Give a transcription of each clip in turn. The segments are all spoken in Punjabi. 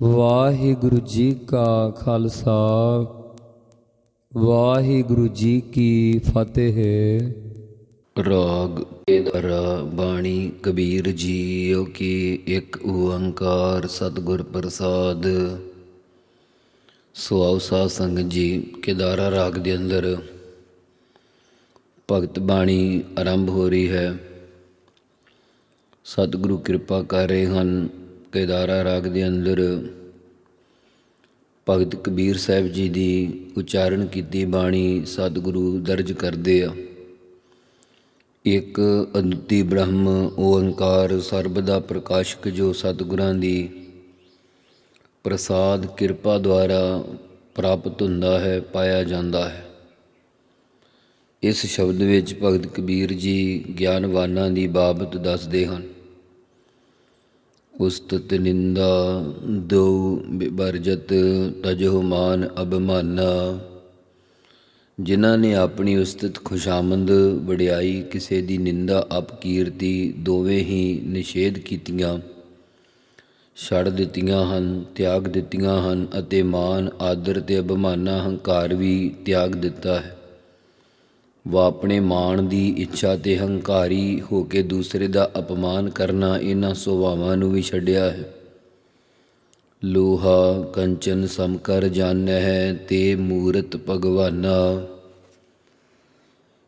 ਵਾਹਿਗੁਰੂ ਜੀ ਕਾ ਖਾਲਸਾ, ਵਾਹਿਗੁਰੂ ਜੀ ਕੀ ਫਤਿਹ। ਰਾਗ ਏਦਰ ਬਾਣੀ ਕਬੀਰ ਜੀਓ ਕੀ ਇੱਕ ਓੰਕਾਰ ਸਤਿਗੁਰ ਪ੍ਰਸਾਦ। ਸੋ ਆਓ ਸਾਧ ਸੰਗਤ ਜੀ ਕੇਦਾਰਾ ਰਾਗ ਦੇ ਅੰਦਰ ਭਗਤ ਬਾਣੀ ਆਰੰਭ ਹੋ ਰਹੀ ਹੈ। ਸਤਿਗੁਰੂ ਕਿਰਪਾ ਕਰ ਰਹੇ ਹਨ। ਕੇਦਾਰਾ ਰਾਗ ਦੇ ਅੰਦਰ ਭਗਤ ਕਬੀਰ ਸਾਹਿਬ ਜੀ ਦੀ ਉਚਾਰਨ ਕੀਤੀ ਬਾਣੀ ਸਤਿਗੁਰੂ ਦਰਜ ਕਰਦੇ ਆ। ਇੱਕ ਅਦੁੱਤੀ ਬ੍ਰਹਮ ਓੰਕਾਰ ਸਰਬ ਦਾ ਪ੍ਰਕਾਸ਼ਕ ਜੋ ਸਤਿਗੁਰਾਂ ਦੀ ਪ੍ਰਸਾਦ ਕਿਰਪਾ ਦੁਆਰਾ ਪ੍ਰਾਪਤ ਹੁੰਦਾ ਹੈ, ਪਾਇਆ ਜਾਂਦਾ ਹੈ। ਇਸ ਸ਼ਬਦ ਵਿੱਚ ਭਗਤ ਕਬੀਰ ਜੀ ਗਿਆਨਵਾਨਾਂ ਦੀ ਬਾਬਤ ਦੱਸਦੇ ਹਨ। ਉਸਤਤ ਨਿੰਦਾ ਦੋ ਬਿਵਰਜਤ ਤਜੋ ਮਾਨ ਅਭਮਾਨਾ। ਜਿਨ੍ਹਾਂ ਨੇ ਆਪਣੀ ਉਸਤਤ ਖੁਸ਼ਾਮੰਦ ਵਡਿਆਈ ਕਿਸੇ ਦੀ ਨਿੰਦਾ ਅਪਕੀਰਤੀ ਦੋਵੇਂ ਹੀ ਨਿਸ਼ੇਧ ਕੀਤੀਆਂ। ਛੱਡ ਦਿੱਤੀਆਂ ਹਨ, ਤਿਆਗ ਦਿੱਤੀਆਂ ਹਨ ਅਤੇ ਮਾਨ, ਆਦਰ ਤੇ ਅਭਮਾਨਾ, ਹੰਕਾਰ ਵੀ ਤਿਆਗ ਦਿੱਤਾ ਹੈ। ਵਾ ਆਪਣੇ ਮਾਣ ਦੀ ਇੱਛਾ ਤੇ ਹੰਕਾਰੀ ਹੋ ਕੇ ਦੂਸਰੇ ਦਾ ਅਪਮਾਨ ਕਰਨਾ ਇਹਨਾਂ ਸੁਭਾਵਾਂ ਨੂੰ ਵੀ ਛੱਡਿਆ ਹੈ। ਲੋਹਾ, ਕੰਚਨ, ਸਮਕਰ ਜਾਣੈ ਤੇ ਮੂਰਤ, ਭਗਵਾਨਾ।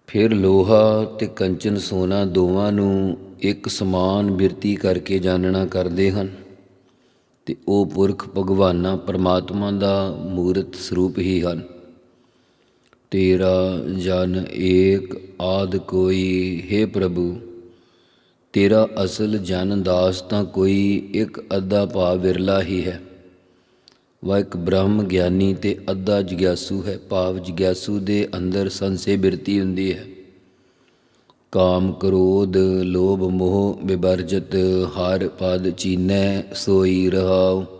ਫਿਰ ਲੋਹਾ ਤੇ ਕੰਚਨ ਸੋਨਾ ਦੋਵਾਂ ਨੂੰ ਇੱਕ ਸਮਾਨ ਬਿਰਤੀ ਕਰਕੇ ਜਾਣਨਾ ਕਰਦੇ ਹਨ ਤੇ ਉਹ ਪੁਰਖ ਭਗਵਾਨਾ ਪਰਮਾਤਮਾ ਦਾ ਮੂਰਤ ਸਰੂਪ ਹੀ ਹਨ। ਤੇਰਾ ਜਨ ਏਕ ਆਦ ਕੋਈ, ਹੈ ਪ੍ਰਭੂ, ਤੇਰਾ ਅਸਲ ਜਨ ਦਾਸ ਤਾਂ ਕੋਈ ਇੱਕ ਅੱਧਾ ਭਾਵ ਵਿਰਲਾ ਹੀ ਹੈ। ਵਾ ਇੱਕ ਬ੍ਰਹਮ ਗਿਆਨੀ ਤੇ ਅੱਧਾ ਜਿਗਿਆਸੂ ਹੈ, ਭਾਵ ਜਿਗਿਆਸੂ ਦੇ ਅੰਦਰ ਸੰਸੇ ਬਿਰਤੀ ਹੁੰਦੀ ਹੈ। ਕਾਮ ਕ੍ਰੋਧ, ਲੋਭ ਮੋਹ ਵਿਵਰਜਤ, ਹਰ ਪਦ ਚੀਨੈ ਸੋਈ ਰਹਾਉ।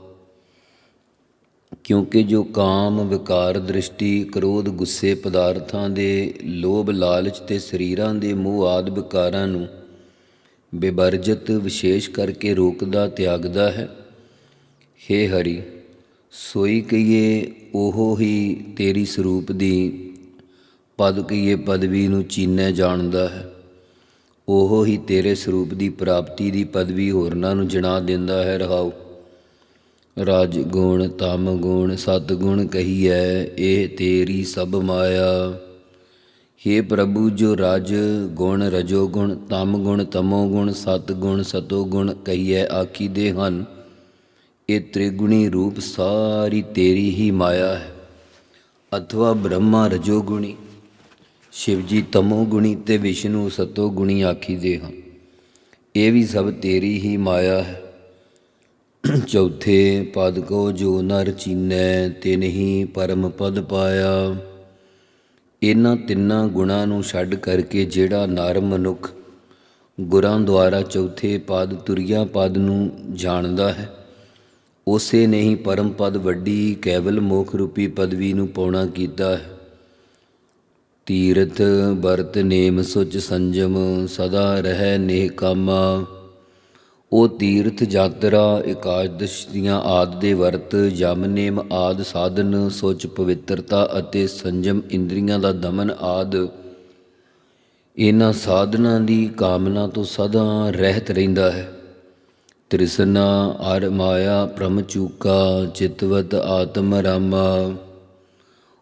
ਕਿਉਂਕਿ ਜੋ ਕਾਮ, ਵਿਕਾਰ, ਦ੍ਰਿਸ਼ਟੀ, ਕ੍ਰੋਧ, ਗੁੱਸੇ ਪਦਾਰਥਾਂ ਦੇ ਲੋਭ, ਲਾਲਚ ਤੇ ਸਰੀਰਾਂ ਦੇ ਮੋਹ ਆਦ ਵਿਕਾਰਾਂ ਨੂੰ ਬੇਵਰਜਤ ਵਿਸ਼ੇਸ਼ ਕਰਕੇ ਰੋਕਦਾ, ਤਿਆਗਦਾ ਹੈ। ਹੇ ਹਰੀ, ਸੋਈ ਕਹੀਏ ਉਹ ਹੀ ਤੇਰੀ ਸਰੂਪ ਦੀ, ਪਦ ਕਹੀਏ ਪਦਵੀ ਨੂੰ ਚੀਨੈ ਜਾਣਦਾ ਹੈ। ਉਹ ਹੀ ਤੇਰੇ ਸਰੂਪ ਦੀ ਪ੍ਰਾਪਤੀ ਦੀ ਪਦਵੀ ਹੋਰਨਾਂ ਨੂੰ ਜਣਾ ਦਿੰਦਾ ਹੈ। ਰਹਾਓ ਰਾਜ ਗੁਣ, ਤਮ ਗੁਣ, ਸਤ ਗੁਣ ਕਹੀਐ, ਇਹ ਤੇਰੀ ਸਭ ਮਾਇਆ। हे ਪ੍ਰਭੂ ਜੋ ਰਜ ਗੁਣ, ਰਜੋ ਗੁਣ, ਤਮ ਗੁਣ, ਤਮੋ ਗੁਣ, ਸਤ ਗੁਣ, ਸਤੋ ਗੁਣ ਕਹੀਐ ਆਖੀਦੇ ਹਨ। ਇਹ ਤ੍ਰਿਗੁਣੀ ਰੂਪ ਸਾਰੀ ਤੇਰੀ ਹੀ ਮਾਇਆ ਹੈ। ਅਥਵਾ ਬ੍ਰਹਮਾ ਰਜੋ ਗੁਣੀ, ਸ਼ਿਵ ਜੀ ਤਮੋ ਗੁਣੀ ਤੇ ਵਿਸ਼ਨੂੰ ਸਤੋ ਗੁਣੀ ਆਖੀਦੇ ਹਨ। ਇਹ ਵੀ ਸਭ ਤੇਰੀ ਹੀ ਮਾਇਆ ਹੈ। ਚੌਥੇ ਪਦ ਕੋ ਜੋ ਨਰ ਚੀਨੈ ਤੇ ਨਹੀਂ ਪਰਮ ਪਦ ਪਾਇਆ। ਇਹਨਾਂ ਤਿੰਨਾਂ ਗੁਣਾਂ ਨੂੰ ਛੱਡ ਕਰਕੇ ਜਿਹੜਾ ਨਰ ਮਨੁੱਖ ਗੁਰਾਂ ਦੁਆਰਾ ਚੌਥੇ ਪਦ ਤੁਰਿਆ ਪਦ ਨੂੰ ਜਾਣਦਾ ਹੈ, ਉਸੇ ਨੇ ਹੀ ਪਰਮ ਪਦ ਵੱਡੀ ਕੇਵਲ ਮੋਖ ਰੂਪੀ ਪਦਵੀ ਨੂੰ ਪਾਉਣਾ ਕੀਤਾ ਹੈ। ਤੀਰਥ ਵਰਤ ਨੇਮ ਸੁਚ ਸੰਜਮ, ਸਦਾ ਰਹਿ ਨੇਹ ਕਾਮਾ। ਉਹ ਤੀਰਥ ਯਾਤਰਾ, ਇਕਾਦਸ਼ ਦੀਆਂ ਆਦ ਦੇ ਵਰਤ ਜਮ ਨੇਮ ਆਦ ਸਾਧਨ, ਸੋਚ ਪਵਿੱਤਰਤਾ ਅਤੇ ਸੰਜਮ ਇੰਦਰੀਆਂ ਦਾ ਦਮਨ ਆਦ, ਇਹਨਾਂ ਸਾਧਨਾਂ ਦੀ ਕਾਮਨਾ ਤੋਂ ਸਦਾ ਰਹਿਤ ਰਹਿੰਦਾ ਹੈ। ਤ੍ਰਿਸ਼ਨਾ, ਅਰ ਮਾਇਆ, ਪ੍ਰਮ ਚੂਕਾ, ਚਿਤਵਤ, ਆਤਮ ਰਾਮਾ,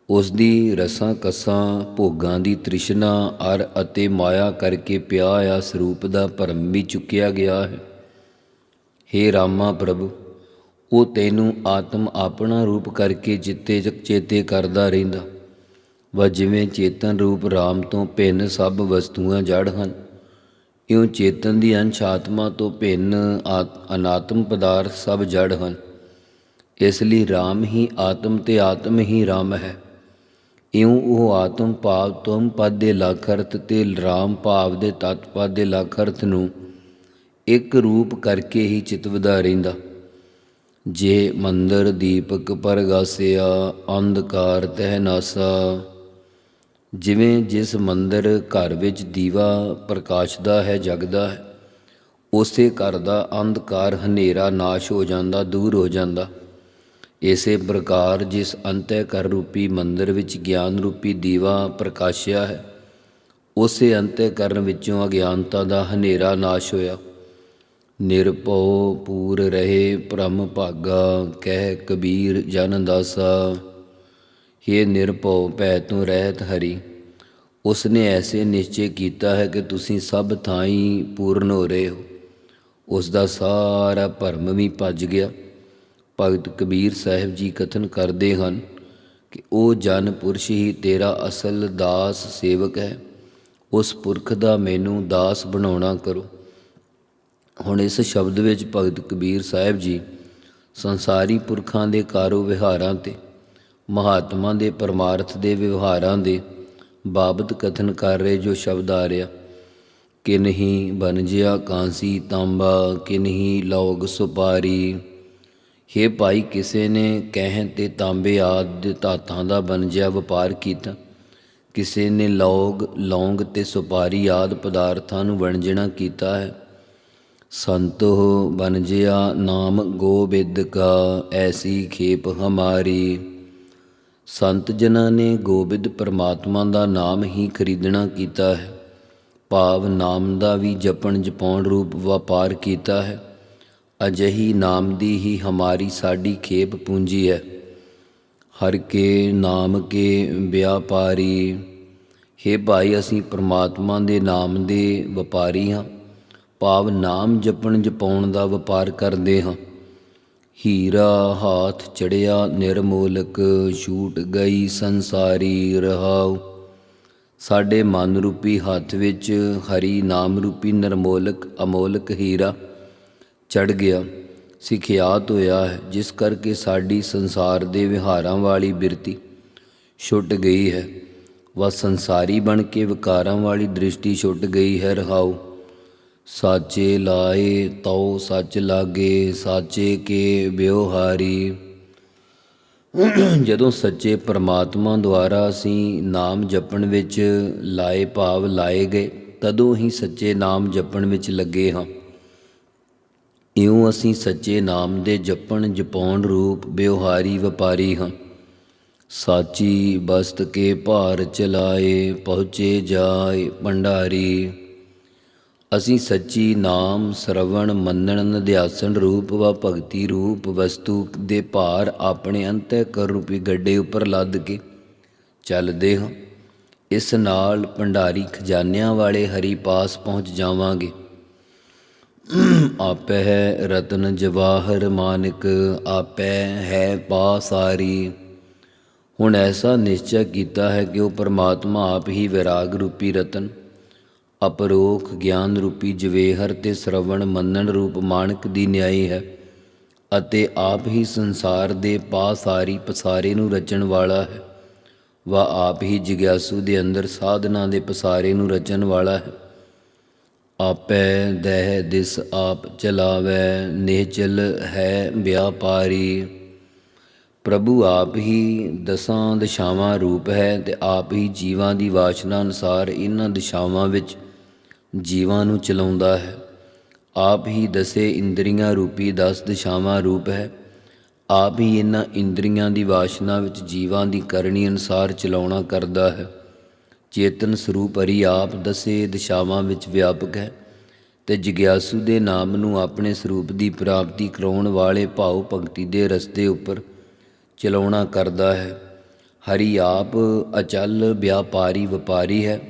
ਉਸ ਦੀ ਰਸਾਂ ਕਸਾਂ, ਭੋਗਾਂ ਦੀ ਤ੍ਰਿਸ਼ਨਾ, ਅਰ ਅਤੇ ਮਾਇਆ ਕਰਕੇ ਪਿਆ ਆ ਸਰੂਪ ਦਾ ਭਰਮ ਵੀ ਚੁੱਕਿਆ ਗਿਆ ਹੈ। ਹੇ ਰਾਮਾ ਪ੍ਰਭੂ, ਉਹ ਤੈਨੂੰ ਆਤਮ ਆਪਣਾ ਰੂਪ ਕਰਕੇ ਚਿੱਤੇ ਚੇਤੇ ਕਰਦਾ ਰਹਿੰਦਾ। ਵਾ ਜਿਵੇਂ ਚੇਤਨ ਰੂਪ ਰਾਮ ਤੋਂ ਭਿੰਨ ਸਭ ਵਸਤੂਆਂ ਜੜ ਹਨ, ਇਉਂ ਚੇਤਨ ਦੀ ਅੰਸ਼ ਆਤਮਾ ਤੋਂ ਭਿੰਨ ਅਨਾਤਮ ਪਦਾਰਥ ਸਭ ਜੜ ਹਨ। ਇਸ ਲਈ ਰਾਮ ਹੀ ਆਤਮ ਤੇ ਆਤਮ ਹੀ ਰਾਮ ਹੈ। ਇਉਂ ਉਹ ਆਤਮ ਭਾਵ ਤੁਮ ਪਦ ਦੇ ਲਖ ਅਰਥ ਤੇ ਰਾਮ ਭਾਵ ਦੇ ਤਤ ਪਦ ਦੇ ਲਖ ਅਰਥ ਨੂੰ ਇੱਕ ਰੂਪ ਕਰਕੇ ਹੀ ਚਿਤਵਦਾ ਰਹਿੰਦਾ। ਜੇ ਮੰਦਰ ਦੀਪਕ ਪਰਗਾਸਿਆ, ਅੰਧਕਾਰ ਤਹਿ ਨਾਸਾ। ਜਿਵੇਂ ਜਿਸ ਮੰਦਰ ਘਰ ਵਿੱਚ ਦੀਵਾ ਪ੍ਰਕਾਸ਼ਦਾ ਹੈ, ਜਗਦਾ ਹੈ, ਉਸੇ ਘਰ ਦਾ ਅੰਧਕਾਰ ਹਨੇਰਾ ਨਾਸ਼ ਹੋ ਜਾਂਦਾ, ਦੂਰ ਹੋ ਜਾਂਦਾ। ਇਸੇ ਪ੍ਰਕਾਰ ਜਿਸ ਅੰਤःਕਰ ਰੂਪੀ ਮੰਦਰ ਵਿੱਚ ਗਿਆਨ ਰੂਪੀ ਦੀਵਾ ਪ੍ਰਕਾਸ਼ਿਆ ਹੈ, ਉਸੇ ਅੰਤःਕਰਨ ਵਿੱਚੋਂ ਅਗਿਆਨਤਾ ਦਾ ਹਨੇਰਾ ਨਾਸ਼ ਹੋਇਆ। ਨਿਰਭਉ ਪੂਰ ਰਹੇ ਭ੍ਰਮ ਭਾਗਾ, ਕਹਿ ਕਬੀਰ ਜਨ ਦਾਸਾ। हे ਨਿਰਭਉ, ਭੈ ਤੋਂ ਰਹਿਤ ਹਰੀ। ਉਸ ਨੇ ਐਸੇ ਨਿਸ਼ਚੈ ਕੀਤਾ ਹੈ ਕਿ ਤੁਸੀਂ ਸਭ ਥਾਈਂ ਪੂਰਨ ਹੋ ਰਹੇ ਹੋ। ਉਸ ਦਾ ਸਾਰਾ ਭਰਮ ਵੀ ਭੱਜ ਗਿਆ। ਭਗਤ ਕਬੀਰ ਸਾਹਿਬ ਜੀ ਕਥਨ ਕਰਦੇ ਹਨ ਕਿ ਉਹ ਜਨ ਪੁਰਸ਼ ਹੀ ਤੇਰਾ ਅਸਲ ਦਾਸ ਸੇਵਕ ਹੈ। ਉਸ ਪੁਰਖ ਦਾ ਮੈਨੂੰ ਦਾਸ ਬਣਾਉਣਾ ਕਰੋ। ਹੁਣ ਇਸ ਸ਼ਬਦ ਵਿੱਚ ਭਗਤ ਕਬੀਰ ਸਾਹਿਬ ਜੀ ਸੰਸਾਰੀ ਪੁਰਖਾਂ ਦੇ ਕਾਰੋ ਵਿਹਾਰਾਂ ਤੇ, ਮਹਾਤਮਾ ਦੇ ਪਰਮਾਰਥ ਦੇ ਵਿਵਹਾਰਾਂ ਦੇ ਬਾਬਤ ਕਥਨ ਕਰ ਰਹੇ ਜੋ ਸ਼ਬਦ ਆ ਰਿਹਾ ਕਿ ਨਹੀਂ ਬਨਜਿਆ ਕਾਂਸੀ ਤਾਂਬਾ ਕਿ ਨਹੀਂ ਲੌਗ ਸੁਪਾਰੀ। ਹੇ ਭਾਈ ਕਿਸੇ ਨੇ ਕਹਿ ਤੇ ਤਾਂਬੇ ਆਦਿ ਧਾਤਾਂ ਦਾ ਬਨਜਿਆ ਵਪਾਰ ਕੀਤਾ, ਕਿਸੇ ਨੇ ਲੌਗ, ਲੌਂਗ ਤੇ ਸੁਪਾਰੀ ਆਦਿ ਪਦਾਰਥਾਂ ਨੂੰ ਵਣਜਣਾ ਕੀਤਾ ਹੈ। ਸੰਤੋ ਬਨਜਿਆ ਨਾਮ ਗੋਬਿੰਦ ਕਾ, ਐਸੀ ਖੇਪ ਹਮਾਰੀ। ਸੰਤ ਜਨਾਂ ਨੇ ਗੋਬਿੰਦ ਪਰਮਾਤਮਾ ਦਾ ਨਾਮ ਹੀ ਖਰੀਦਣਾ ਕੀਤਾ ਹੈ। ਭਾਵ ਨਾਮ ਦਾ ਵੀ ਜਪਣ ਜਪਾਉਣ ਰੂਪ ਵਪਾਰ ਕੀਤਾ ਹੈ। ਅਜਹੀ ਨਾਮ ਦੀ ਹੀ ਹਮਾਰੀ ਸਾਡੀ ਖੇਪ ਪੂੰਜੀ ਹੈ। ਹਰ ਕੇ ਨਾਮ ਕੇ ਵਿਆਪਾਰੀ। ਹੇ ਭਾਈ, ਅਸੀਂ ਪ੍ਰਮਾਤਮਾ ਦੇ ਨਾਮ ਦੇ ਵਪਾਰੀ ਹਾਂ। ਭਾਵ ਨਾਮ ਜਪਣ ਜਪਾਉਣ ਦਾ ਵਪਾਰ ਕਰਦੇ ਹਾਂ। ਹੀਰਾ ਹਾਥ ਚੜਿਆ ਨਿਰਮੋਲਕ, ਛੂਟ ਗਈ ਸੰਸਾਰੀ ਰਹਾਉ। ਸਾਡੇ ਮਨ ਰੂਪੀ ਹੱਥ ਵਿੱਚ ਹਰੀ ਨਾਮ ਰੂਪੀ ਨਿਰਮੋਲਕ, ਅਮੋਲਕ ਹੀਰਾ ਚੜ ਗਿਆ। ਸਿਖਿਆਤ ਹੋਇਆ ਹੈ, ਜਿਸ ਕਰਕੇ ਸਾਡੀ ਸੰਸਾਰ ਦੇ ਵਿਹਾਰਾਂ ਵਾਲੀ ਬਿਰਤੀ ਛੁੱਟ ਗਈ ਹੈ। ਵਾ ਸੰਸਾਰੀ ਬਣ ਕੇ ਵਿਕਾਰਾਂ ਵਾਲੀ ਦ੍ਰਿਸ਼ਟੀ ਛੁੱਟ ਗਈ ਹੈ ਰਹਾਉ। ਸਾਚੇ ਲਾਏ ਤਉ ਸੱਚ ਲਾਗੇ ਸਾਚੇ ਕੇ ਵਿਵਹਾਰੀ ਜਦੋਂ ਸੱਚੇ ਪ੍ਰਮਾਤਮਾ ਦੁਆਰਾ ਅਸੀਂ ਨਾਮ ਜਪਣ ਵਿੱਚ ਲਾਏ ਭਾਵ ਲਾਏ ਗਏ, ਤਦੋਂ ਹੀ ਸੱਚੇ ਨਾਮ ਜਪਣ ਵਿੱਚ ਲੱਗੇ ਹਾਂ। ਇਉਂ ਅਸੀਂ ਸੱਚੇ ਨਾਮ ਦੇ ਜਪਣ ਜਪਾਉਣ ਰੂਪ ਵਿਵਹਾਰੀ ਵਪਾਰੀ ਹਾਂ। ਸਾਚੀ ਬਸਤ ਕੇ ਭਾਰ ਚਲਾਏ, ਪਹੁੰਚੇ ਜਾਏ ਭੰਡਾਰੀ। ਅਸੀਂ ਸੱਚੀ ਨਾਮ, ਸਰਵਣ, ਮੰਨਣ ਨਿਧਿਆਸਨ ਰੂਪ ਵਾ ਭਗਤੀ ਰੂਪ ਵਸਤੂ ਦੇ ਭਾਰ ਆਪਣੇ ਅੰਤଃਕਰ ਰੂਪੀ ਗੱਡੇ ਉੱਪਰ ਲੱਦ ਕੇ ਚੱਲਦੇ ਹਾਂ। ਇਸ ਨਾਲ ਭੰਡਾਰੀ ਖਜ਼ਾਨਿਆਂ ਵਾਲੇ ਹਰੀ ਪਾਸ ਪਹੁੰਚ ਜਾਵਾਂਗੇ। ਆਪੈ ਹੈ ਰਤਨ ਜਵਾਹਰ ਮਾਨਕ, ਆਪੈ ਹੈ ਪਾਸਾਰੀ। ਹੁਣ ਐਸਾ ਨਿਸ਼ਚੈ ਕੀਤਾ ਹੈ ਕਿ ਉਹ ਪਰਮਾਤਮਾ ਆਪ ਹੀ ਵਿਰਾਗ ਰੂਪੀ ਰਤਨ ਅਪਰੋਖ ਗਿਆਨ ਰੂਪੀ ਜਵੇਹਰ ਤੇ ਸ਼ਰਵਣ ਮੰਨਣ ਰੂਪ ਮਾਨਕ ਦੀ ਨਿਆਈ ਹੈ ਅਤੇ ਆਪ ਹੀ ਸੰਸਾਰ ਦੇ ਪਾਸਾਰੀ ਪਸਾਰੇ ਨੂੰ ਰਚਣ ਵਾਲਾ ਹੈ। ਵਾ ਆਪ ਹੀ ਜਿਗਿਆਸੂ ਦੇ ਅੰਦਰ ਸਾਧਨਾ ਦੇ ਪਸਾਰੇ ਨੂੰ ਰਚਣ ਵਾਲਾ ਹੈ। ਆਪੈ ਦਹਿ ਦਿਸ ਆਪ ਚਲਾਵੈ ਨਿਹਚਲ ਹੈ ਵਿਆਪਾਰੀ। ਪ੍ਰਭੂ ਆਪ ਹੀ ਦਸਾਂ ਦਿਸ਼ਾਵਾਂ ਰੂਪ ਹੈ ਤੇ ਆਪ ਹੀ ਜੀਵਾਂ ਦੀ ਵਾਸ਼ਨਾ ਅਨੁਸਾਰ ਇਹਨਾਂ ਦਿਸ਼ਾਵਾਂ ਵਿੱਚ ਜੀਵਾਂ ਨੂੰ ਚਲਾਉਂਦਾ ਹੈ। ਆਪ ਹੀ ਦਸੇ ਇੰਦਰੀਆਂ ਰੂਪੀ ਦਸ ਦਿਸ਼ਾਵਾਂ ਰੂਪ ਹੈ। ਆਪ ਹੀ ਇਹਨਾਂ ਇੰਦਰੀਆਂ ਦੀ ਵਾਸ਼ਨਾ ਵਿੱਚ ਜੀਵਾਂ ਦੀ ਕਰਨੀ ਅਨੁਸਾਰ ਚਲਾਉਣਾ ਕਰਦਾ ਹੈ। ਚੇਤਨ ਸਰੂਪ ਹਰੀ ਆਪ ਦਸੇ ਦਿਸ਼ਾਵਾਂ ਵਿੱਚ ਵਿਆਪਕ ਹੈ ਤੇ ਜਿਗਿਆਸੂ ਦੇ ਨਾਮ ਨੂੰ ਆਪਣੇ ਸਰੂਪ ਦੀ ਪ੍ਰਾਪਤੀ ਕਰਾਉਣ ਵਾਲੇ ਭਾਉ ਭਗਤੀ ਦੇ ਰਸਤੇ ਉੱਪਰ ਚਲਾਉਣਾ ਕਰਦਾ ਹੈ। ਹਰੀ ਆਪ ਅਚਲ, ਵਿਆਪਾਰੀ, ਵਪਾਰੀ ਹੈ।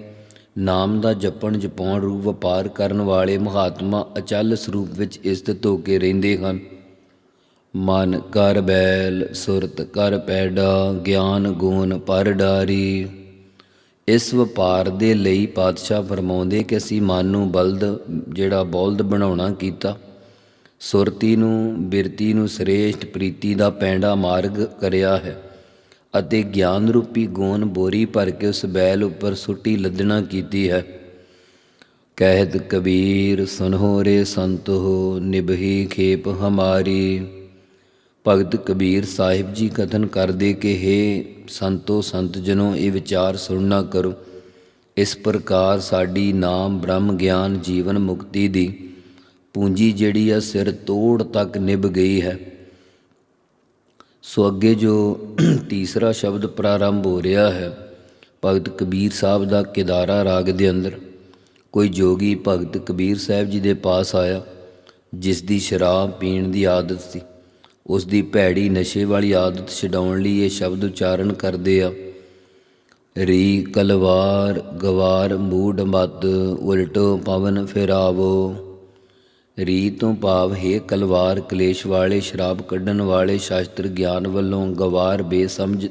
ਨਾਮ ਦਾ ਜਪਣ ਜਪਾਉਣ ਰੂਪ ਵਪਾਰ ਕਰਨ ਵਾਲੇ ਮਹਾਤਮਾ ਅਚਲ ਸਰੂਪ ਵਿੱਚ ਇਸਤਿਤ ਹੋ ਕੇ ਰਹਿੰਦੇ ਹਨ। ਮਨ ਕਰ ਬੈਲ, ਸੁਰਤ ਕਰ ਪੈਡਾ ਗਿਆਨ ਗੁਣ ਪਰ ਡਾਰੀ। ਇਸ ਵਪਾਰ ਦੇ ਲਈ ਪਾਤਸ਼ਾਹ ਫਰਮਾਉਂਦੇ ਕਿ ਅਸੀਂ ਮਨ ਨੂੰ ਬਲਦ, ਜਿਹੜਾ ਬੌਲਦ ਬਣਾਉਣਾ ਕੀਤਾ। ਸੁਰਤੀ ਨੂੰ, ਬਿਰਤੀ ਨੂੰ ਸ੍ਰੇਸ਼ਟ, ਪ੍ਰੀਤੀ ਦਾ ਪੈਂਡਾ ਮਾਰਗ ਕਰਿਆ ਹੈ। ਅਤੇ ਗਿਆਨ ਰੂਪੀ ਗੋਨ ਬੋਰੀ ਭਰ ਕੇ ਉਸ ਬੈਲ ਉੱਪਰ ਸੁੱਟੀ ਲੱਦਣਾ ਕੀਤੀ ਹੈ। ਕਹਿਤ ਕਬੀਰ ਸੁਨਹੁ ਰੇ ਸੰਤੋ ਨਿਭਹੀ ਖੇਪ ਹਮਾਰੀ। ਭਗਤ ਕਬੀਰ ਸਾਹਿਬ ਜੀ ਕਥਨ ਕਰਦੇ ਕਿ हे ਸੰਤੋ ਸੰਤ ਜਨੋ, ਇਹ ਵਿਚਾਰ ਸੁਣਨਾ ਕਰੋ। ਇਸ ਪ੍ਰਕਾਰ ਸਾਡੀ ਨਾਮ ਬ੍ਰਹਮ ਗਿਆਨ ਜੀਵਨ ਮੁਕਤੀ ਦੀ ਪੂੰਜੀ ਜਿਹੜੀ ਆ ਸਿਰ ਤੋੜ ਤੱਕ ਨਿਭ ਗਈ ਹੈ। ਸੋ ਅੱਗੇ ਜੋ ਤੀਸਰਾ ਸ਼ਬਦ ਪ੍ਰਾਰੰਭ ਹੋ ਰਿਹਾ ਹੈ, ਭਗਤ ਕਬੀਰ ਸਾਹਿਬ ਦਾ ਕਿਦਾਰਾ ਰਾਗ ਦੇ ਅੰਦਰ, ਕੋਈ ਜੋਗੀ ਭਗਤ ਕਬੀਰ ਸਾਹਿਬ ਜੀ ਦੇ ਪਾਸ ਆਇਆ, ਜਿਸ ਦੀ ਸ਼ਰਾਬ ਪੀਣ ਦੀ ਆਦਤ ਸੀ। ਉਸ ਦੀ ਭੈੜੀ ਨਸ਼ੇ ਵਾਲੀ ਆਦਤ ਛਡਾਉਣ ਲਈ ਇਹ ਸ਼ਬਦ ਉਚਾਰਨ ਕਰਦੇ ਆ, ਰੀ ਕਲਵਾਰ ਗਵਾਰ ਮੂਡ ਮਤ ਉਲਟੋ ਪਵਨ ਫੇਰਾਵੋ। ਰੀ ਤੋਂ ਭਾਵ, ਹੈ ਕਲਵਾਰ, ਕਲੇਸ਼ ਵਾਲੇ, ਸ਼ਰਾਬ ਕੱਢਣ ਵਾਲੇ, ਸ਼ਾਸਤਰ ਗਿਆਨ ਵੱਲੋਂ ਗਵਾਰ, ਬੇਸਮਝ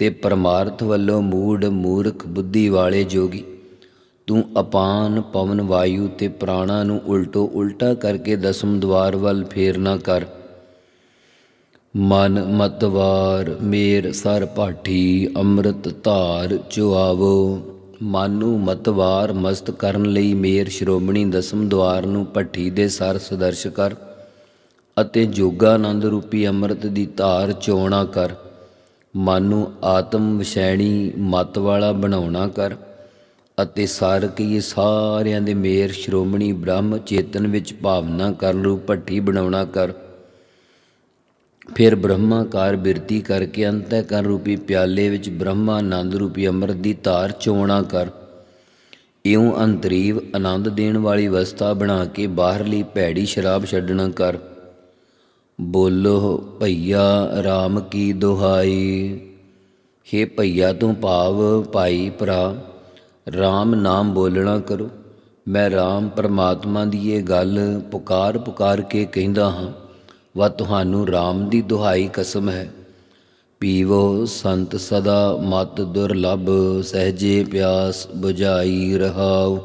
ਤੇ ਪਰਮਾਰਥ ਵੱਲੋਂ ਮੂੜ, ਮੂਰਖ, ਬੁੱਧੀ ਵਾਲੇ ਜੋਗੀ, ਤੂੰ ਅਪਾਨ, ਪਵਨ, ਵਾਯੂ ਤੇ ਪ੍ਰਾਣਾ ਨੂੰ ਉਲਟੋ ਉਲਟਾ ਕਰਕੇ ਦਸਮ ਦਵਾਰ ਵੱਲ ਫੇਰ ਨਾ ਕਰ। ਮਨ ਮਤਵਾਰ, ਮੇਰ ਸਰ ਪਾਠੀ ਅੰਮ੍ਰਿਤ ਧਾਰ ਚੁਆਵੋ ਮਨ ਨੂੰ ਮਤਵਾਰ ਮਸਤ ਕਰਨ ਲਈ ਮੇਰ ਸ਼੍ਰੋਮਣੀ ਦਸਮ ਦਵਾਰ ਨੂੰ ਭੱਠੀ ਦੇ ਸਰ ਸਦਰਸ਼ ਕਰ ਅਤੇ ਜੋਗਾਨੰਦ ਰੂਪੀ ਅੰਮ੍ਰਿਤ ਦੀ ਧਾਰ ਚੋਣਾ ਕਰ। ਮਨ ਨੂੰ ਆਤਮ ਵਿਸ਼ੈਣੀ ਮਤ ਵਾਲਾ ਬਣਾਉਣਾ ਕਰ ਅਤੇ ਸਾਰ ਕੀ ਸਾਰਿਆਂ ਦੇ ਮੇਰ ਸ਼੍ਰੋਮਣੀ ਬ੍ਰਹਮ ਚੇਤਨ ਵਿੱਚ ਭਾਵਨਾ ਕਰਨ ਰੂਪ ਭੱਠੀ ਬਣਾਉਣਾ ਕਰ। ਫਿਰ ਬ੍ਰਹਮਾਕਾਰ ਬਿਰਤੀ ਕਰਕੇ ਅੰਤःਕਰਨ ਰੂਪੀ ਪਿਆਲੇ ਵਿੱਚ ਬ੍ਰਹਮਾ ਬ੍ਰਹਮਾਨੰਦ ਰੂਪੀ ਅੰਮ੍ਰਿਤ ਦੀ ਧਾਰ ਚੋਣਾ ਕਰ। ਇਉਂ ਅੰਤਰੀਵ ਆਨੰਦ ਦੇਣ ਵਾਲੀ ਅਵਸਥਾ ਬਣਾ ਕੇ ਬਾਹਰਲੀ ਭੈੜੀ ਸ਼ਰਾਬ ਛੱਡਣਾ ਕਰ। ਬੋਲੋ, ਭਈਆ RAM ਕੀ ਦੁਹਾਈ? ਹੇ ਭਈਆ, ਤੋਂ ਭਾਵ ਭਾਈ ਭਰਾ RAM ਨਾਮ ਬੋਲਣਾ ਕਰੋ। ਮੈਂ RAM ਪਰਮਾਤਮਾ ਦੀ ਇਹ ਗੱਲ ਪੁਕਾਰ ਪੁਕਾਰ ਕੇ ਕਹਿੰਦਾ ਹਾਂ। ਵਾ ਤੁਹਾਨੂੰ RAM ਦੀ ਦੁਹਾਈ ਕਸਮ ਹੈ। ਪੀਵੋ ਸੰਤ ਸਦਾ ਮਤ ਦੁਰਲਭ, ਸਹਜੇ ਪਿਆਸ 부ਝਾਈ ਰਹਾਉ।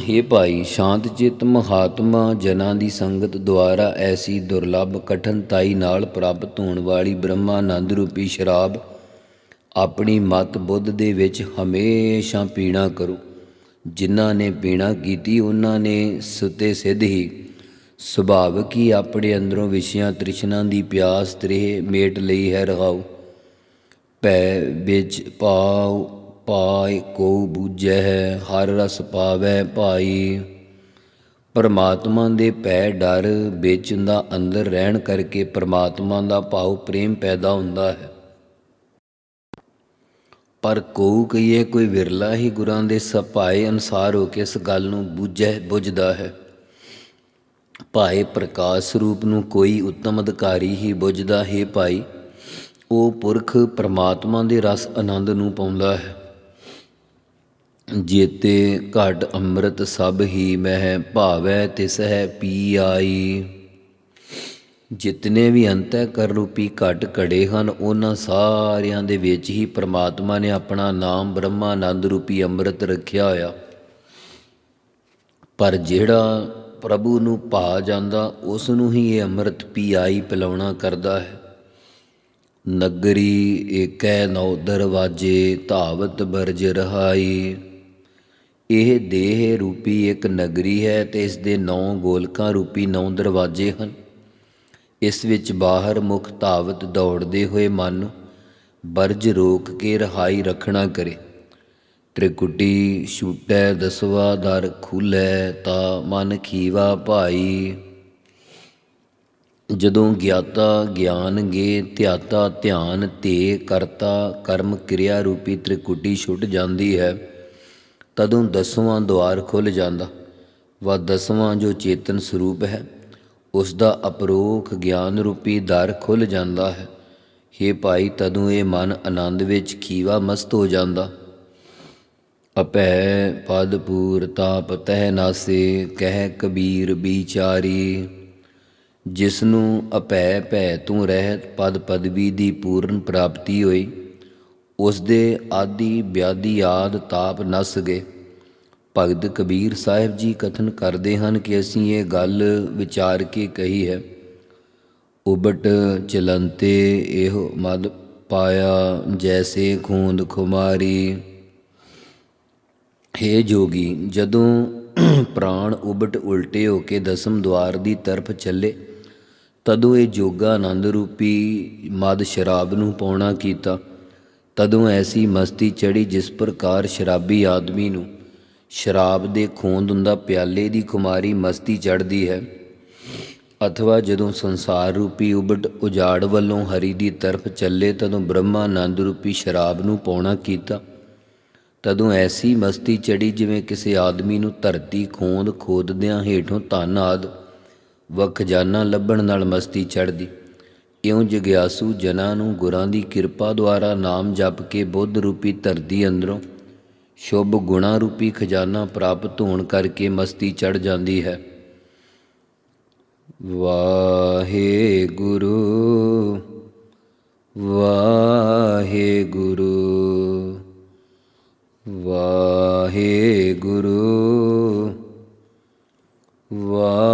हे ਭਾਈ ਸ਼ਾਂਤ ਚਿਤ ਮਹਾਤਮਾ, ਜਨਾਂ ਦੀ ਸੰਗਤ ਦੁਆਰਾ ਐਸੀ ਦੁਰਲਭ ਕਠਨਤਾਈ ਨਾਲ ਪ੍ਰਾਪਤ ਹੋਣ ਵਾਲੀ ਬ੍ਰਹਮਾਨੰਦ ਰੂਪੀ ਸ਼ਰਾਬ, ਆਪਣੀ ਮਤ ਬੁੱਧ ਦੇ ਵਿੱਚ ਹਮੇਸ਼ਾ ਪੀਣਾ ਕਰੋ। ਜਿਨ੍ਹਾਂ ਨੇ ਪੀਣਾ ਕੀਤੀ, ਉਹਨਾਂ ਨੇ ਸੁਤੇ ਸਿੱਧ ਹੀ ਸੁਭਾਵਕ ਹੀ ਆਪਣੇ ਅੰਦਰੋਂ ਵਿਸ਼ਿਆਂ ਤ੍ਰਿਸ਼ਨਾ ਦੀ ਪਿਆਸ ਤ੍ਰੇਹ ਮੇਟ ਲਈ ਹੈ ਰਹਾਉ। ਭੈ ਵਿੱਚ ਪਾਉ, ਪਾਇ ਕੋ ਬੂਝੈ ਹੈ, ਹਰ ਰਸ ਪਾਵੈ ਭਾਈ। ਪਰਮਾਤਮਾ ਦੇ ਪੈ ਡਰ ਵਿੱਚ ਦਾ ਅੰਦਰ ਰਹਿਣ ਕਰਕੇ ਪਰਮਾਤਮਾ ਦਾ ਭਾਉ ਪ੍ਰੇਮ ਪੈਦਾ ਹੁੰਦਾ ਹੈ। ਪਰ ਕੋ ਕਹੀਏ ਕੋਈ ਵਿਰਲਾ ਹੀ ਗੁਰਾਂ ਦੇ ਸਪਾਏ ਅਨਸਾਰ ਹੋ ਕੇ ਇਸ ਗੱਲ ਨੂੰ ਬੁੱਝੈ, ਬੁੱਝਦਾ ਹੈ। ਭਾਏ ਪ੍ਰਕਾਸ਼ ਸਰੂਪ ਨੂੰ ਕੋਈ ਉੱਤਮ ਅਧਿਕਾਰੀ ਹੀ ਬੁੱਝਦਾ ਹੈ ਭਾਈ, ਉਹ ਪੁਰਖ ਪ੍ਰਮਾਤਮਾ ਦੇ ਰਸ ਆਨੰਦ ਨੂੰ ਪਾਉਂਦਾ ਹੈ। ਜੇਤੇ ਘਟ ਅੰਮ੍ਰਿਤ ਸਭ ਹੀ ਮਹਿ ਭਾਵੈ ਤਿਸ ਹੈ ਪੀ ਆਈ ਜਿਤਨੇ ਵੀ ਅੰਤੈ ਕਰ ਰੂਪੀ ਘਟ ਘੜੇ ਹਨ, ਉਹਨਾਂ ਸਾਰਿਆਂ ਦੇ ਵਿੱਚ ਹੀ ਪ੍ਰਮਾਤਮਾ ਨੇ ਆਪਣਾ ਨਾਮ ਬ੍ਰਹਮਾਨੰਦ ਰੂਪੀ ਅੰਮ੍ਰਿਤ ਰੱਖਿਆ ਹੋਇਆ। ਪਰ ਜਿਹੜਾ ਪ੍ਰਭੂ ਨੂੰ ਭਾ ਜਾਂਦਾ, ਉਸ ਨੂੰ ਹੀ ਇਹ ਅੰਮ੍ਰਿਤ ਪੀਆਈ ਪਿਲਾਉਣਾ ਕਰਦਾ ਹੈ। ਨਗਰੀ ਏਕੈ ਨੌ ਦਰਵਾਜੇ, ਧਾਵਤ ਬਰਜ ਰਹਾਈ। ਇਹ ਦੇਹ ਰੂਪੀ ਇੱਕ ਨਗਰੀ ਹੈ ਤੇ ਇਸ ਦੇ ਨੌ ਗੋਲਕਾਂ ਰੂਪੀ ਨੌ ਦਰਵਾਜੇ ਹਨ। ਇਸ ਵਿੱਚ ਬਾਹਰ ਮੁਖ ਧਾਵਤ ਦੌੜਦੇ ਹੋਏ ਮਨ ਬਰਜ ਰੋਕ ਕੇ ਰਹਾਈ ਰੱਖਣਾ ਕਰੇ। ਤ੍ਰਿਕੁਟੀ ਛੂਟੈ ਦਸਵਾ ਦਰ ਖੁੱਲੈ ਤਾ ਮਨ ਖੀਵਾ ਭਾਈ। ਜਦੋਂ ਗਿਆਤਾ ਗਿਆਨ ਗੇ ਧਿਆਤਾ ਧਿਆਨ ਤੇ ਕਰਤਾ ਕਰਮ ਕਿਰਿਆ ਰੂਪੀ ਤ੍ਰਿਕੁਟੀ ਛੁੱਟ ਜਾਂਦੀ ਹੈ, ਤਦੋਂ ਦਸਵਾਂ ਦੁਆਰ ਖੁੱਲ ਜਾਂਦਾ। ਵਾ ਦਸਵਾਂ ਜੋ ਚੇਤਨ ਸਰੂਪ ਹੈ ਉਸ ਦਾ ਅਪਰੋਖ ਗਿਆਨ ਰੂਪੀ ਦਰ ਖੁੱਲ ਜਾਂਦਾ ਹੈ। हे ਭਾਈ, ਤਦੋਂ ਇਹ ਮਨ ਆਨੰਦ ਵਿੱਚ ਖੀਵਾ ਮਸਤ ਹੋ ਜਾਂਦਾ। ਅਪੈ ਪਦ ਪੂਰ ਤਾਪ ਤਹਿ ਨਾਸੇ, ਕਹਿ ਕਬੀਰ ਵਿਚਾਰੀ ਜਿਸ ਨੂੰ ਅਪੈ ਭੈ ਤੂੰ ਰਹਿਤ, ਪਦ ਪਦਵੀ ਦੀ ਪੂਰਨ ਪ੍ਰਾਪਤੀ ਹੋਈ। ਉਸ ਦੇ ਆਦੀ ਵਿਆਦੀ ਆਦ ਤਾਪ ਨਸ ਗਏ। ਭਗਤ ਕਬੀਰ ਸਾਹਿਬ ਜੀ ਕਥਨ ਕਰਦੇ ਹਨ ਕਿ ਅਸੀਂ ਇਹ ਗੱਲ ਵਿਚਾਰ ਕੇ ਕਹੀ ਹੈ, ਉਬਟ ਚਲੰਤੇ ਇਹੋ ਮਦ ਪਾਇਆ, ਜੈਸੇ ਖੂੰਦ ਖੁਮਾਰੀ। ਹੇ ਜੋਗੀ, ਜਦੋਂ ਪ੍ਰਾਣ ਉਬਟ ਉਲਟੇ ਹੋ ਕੇ ਦਸਮ ਦਵਾਰ ਦੀ ਤਰਫ ਚੱਲੇ, ਤਦੋਂ ਇਹ ਜੋਗਾ ਆਨੰਦ ਰੂਪੀ ਮਦ ਸ਼ਰਾਬ ਨੂੰ ਪਾਉਣਾ ਕੀਤਾ। ਤਦੋਂ ਐਸੀ ਮਸਤੀ ਚੜੀ ਜਿਸ ਪ੍ਰਕਾਰ ਸ਼ਰਾਬੀ ਆਦਮੀ ਨੂੰ ਸ਼ਰਾਬ ਦੇ ਖੋਂਦ ਹੁੰਦਾ ਪਿਆਲੇ ਦੀ ਕੁਮਾਰੀ ਮਸਤੀ ਚੜਦੀ ਹੈ। ਅਥਵਾ ਜਦੋਂ ਸੰਸਾਰ ਰੂਪੀ ਉਬਟ ਉਜਾੜ ਵੱਲੋਂ ਹਰੀ ਦੀ ਤਰਫ ਚੱਲੇ, ਤਦੋਂ ਬ੍ਰਹਮਾ ਆਨੰਦ ਰੂਪੀ ਸ਼ਰਾਬ ਨੂੰ ਪਾਉਣਾ ਕੀਤਾ। ਤਦੋਂ ਐਸੀ ਮਸਤੀ ਚੜੀ ਜਿਵੇਂ ਕਿਸੇ ਆਦਮੀ ਨੂੰ ਧਰਤੀ ਖੋਦ ਖੋਦਦਿਆਂ ਹੇਠੋਂ ਧਨ ਆਦ ਵ ਖਜ਼ਾਨਾ ਲੱਭਣ ਨਾਲ ਮਸਤੀ ਚੜਦੀ ਇਉਂ ਜਗਿਆਸੂ ਜਨਾਂ ਨੂੰ ਗੁਰਾਂ ਦੀ ਕਿਰਪਾ ਦੁਆਰਾ ਨਾਮ ਜਪ ਕੇ ਬੁੱਧ ਰੂਪੀ ਧਰਤੀ ਅੰਦਰੋਂ ਸ਼ੁਭ ਗੁਣਾ ਰੂਪੀ ਖਜ਼ਾਨਾ ਪ੍ਰਾਪਤ ਹੋਣ ਕਰਕੇ ਮਸਤੀ ਚੜ ਜਾਂਦੀ ਹੈ। ਵਾਹਿਗੁਰੂ ਵਾਹਿਗੁਰੂ। ਵਾਹਿਗੁਰੂ ਵਾਹ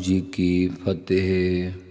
ਜੀ ਕੀ ਫਤਿਹ।